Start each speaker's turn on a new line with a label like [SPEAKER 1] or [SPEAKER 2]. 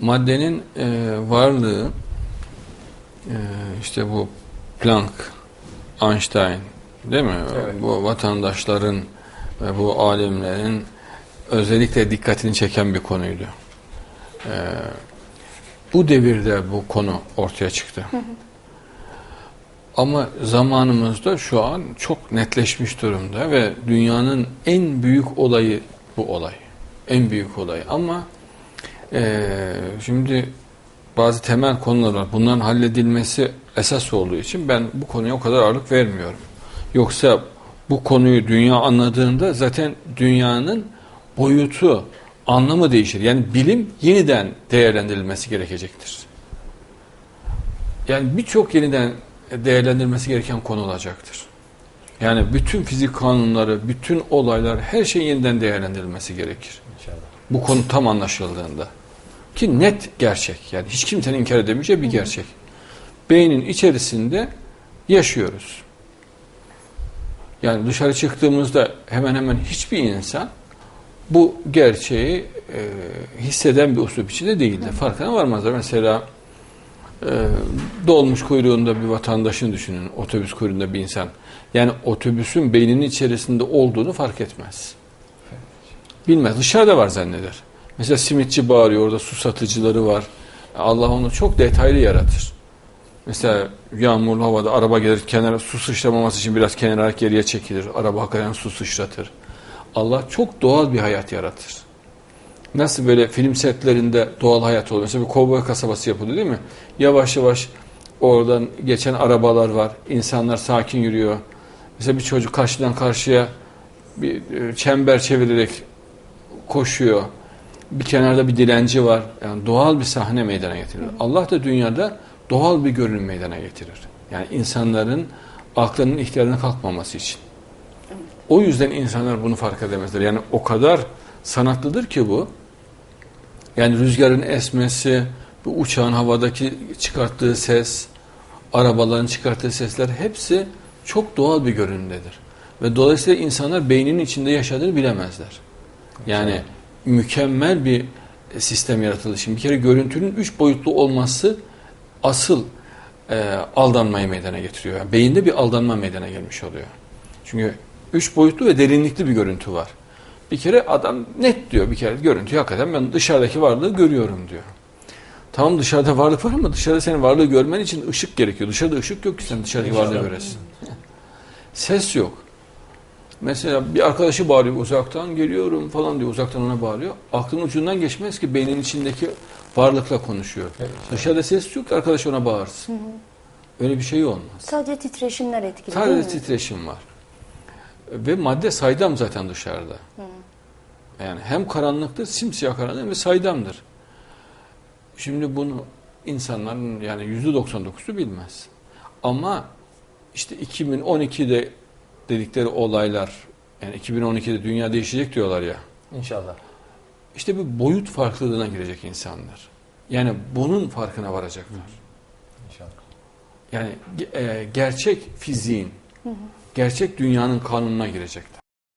[SPEAKER 1] maddenin e, varlığı e, işte bu Planck, Einstein değil mi?
[SPEAKER 2] Evet.
[SPEAKER 1] Bu vatandaşların ve bu alimlerin özellikle dikkatini çeken bir konuydu. E, bu devirde bu konu ortaya çıktı. Ama zamanımızda şu an çok netleşmiş durumda ve dünyanın en büyük olayı bu olay. En büyük olay. Ama eee, şimdi bazı temel konular var. Bunların halledilmesi esas olduğu için ben bu konuya o kadar ağırlık vermiyorum. Yoksa bu konuyu dünya anladığında zaten dünyanın boyutu, anlamı değişir. Yani bilim yeniden değerlendirilmesi gerekecektir. Yani birçok yeniden değerlendirilmesi gereken konu olacaktır. Yani bütün fizik kanunları, bütün olaylar, her şey yeniden değerlendirilmesi gerekir.
[SPEAKER 2] İnşallah.
[SPEAKER 1] Bu konu tam anlaşıldığında. Ki net gerçek. Yani hiç kimsenin inkar edemeyeceği bir gerçek. Beynin içerisinde yaşıyoruz. Yani dışarı çıktığımızda hemen hemen hiçbir insan bu gerçeği e, hisseden bir usul içinde değildir. Farkına varmazlar. Mesela e, dolmuş kuyruğunda bir vatandaşını düşünün. Otobüs kuyruğunda bir insan. Yani otobüsün beyninin içerisinde olduğunu fark etmez. Bilmez. Dışarıda var zanneder. Mesela simitçi bağırıyor. Orada su satıcıları var. Allah onu çok detaylı yaratır. Mesela yağmurlu havada araba gelir kenara su sıçramaması için biraz kenara geriye çekilir. Araba hakikaten su sıçratır. Allah çok doğal bir hayat yaratır. Nasıl böyle film setlerinde doğal hayat oluyor. Mesela bir kovboy kasabası yapılıyor değil mi? Yavaş yavaş oradan geçen arabalar var. İnsanlar sakin yürüyor. Mesela bir çocuk karşıdan karşıya bir e, çember çevirerek koşuyor. Bir kenarda bir dilenci var. Yani doğal bir sahne meydana getirir. Allah da dünyada doğal bir görünüm meydana getirir. Yani insanların aklının ihtiyarına kalkmaması için. O yüzden insanlar bunu fark edemezler. Yani o kadar sanatlıdır ki bu. Yani rüzgarın esmesi, bu uçağın havadaki çıkarttığı ses, arabaların çıkarttığı sesler hepsi çok doğal bir görünümdedir. Ve dolayısıyla insanlar beyninin içinde yaşadığını bilemezler. Yani mükemmel bir sistem yaratıldı. Şimdi bir kere görüntünün üç boyutlu olması asıl e, aldanmayı meydana getiriyor. Yani beyinde bir aldanma meydana gelmiş oluyor. Çünkü üç boyutlu ve derinlikli bir görüntü var. Bir kere adam net diyor bir kere görüntü hakikaten ben dışarıdaki varlığı görüyorum diyor. Tamam dışarıda varlık var ama dışarıda senin varlığı görmen için ışık gerekiyor. Dışarıda ışık yok ki sen dışarıdaki varlığı göresin. Ses yok. Mesela bir arkadaşı bağırıyor uzaktan geliyorum falan diyor uzaktan ona bağırıyor. Aklının ucundan geçmez ki beynin içindeki varlıkla konuşuyor.
[SPEAKER 2] Evet.
[SPEAKER 1] Dışarıda ses yok ki arkadaş ona bağırsın. Öyle bir şey olmaz.
[SPEAKER 3] Sadece titreşimler etkili
[SPEAKER 1] Sadece
[SPEAKER 3] değil mi?
[SPEAKER 1] titreşim var. Ve madde saydam zaten dışarıda. Yani hem karanlıktır, simsiyah karanlık ve saydamdır. Şimdi bunu insanların yani yüzde 99'u bilmez. Ama işte 2012'de dedikleri olaylar yani 2012'de dünya değişecek diyorlar ya.
[SPEAKER 2] İnşallah.
[SPEAKER 1] İşte bir boyut farklılığına girecek insanlar. Yani bunun farkına varacaklar.
[SPEAKER 2] İnşallah.
[SPEAKER 1] Yani e, gerçek fiziğin, gerçek dünyanın kanununa girecekler.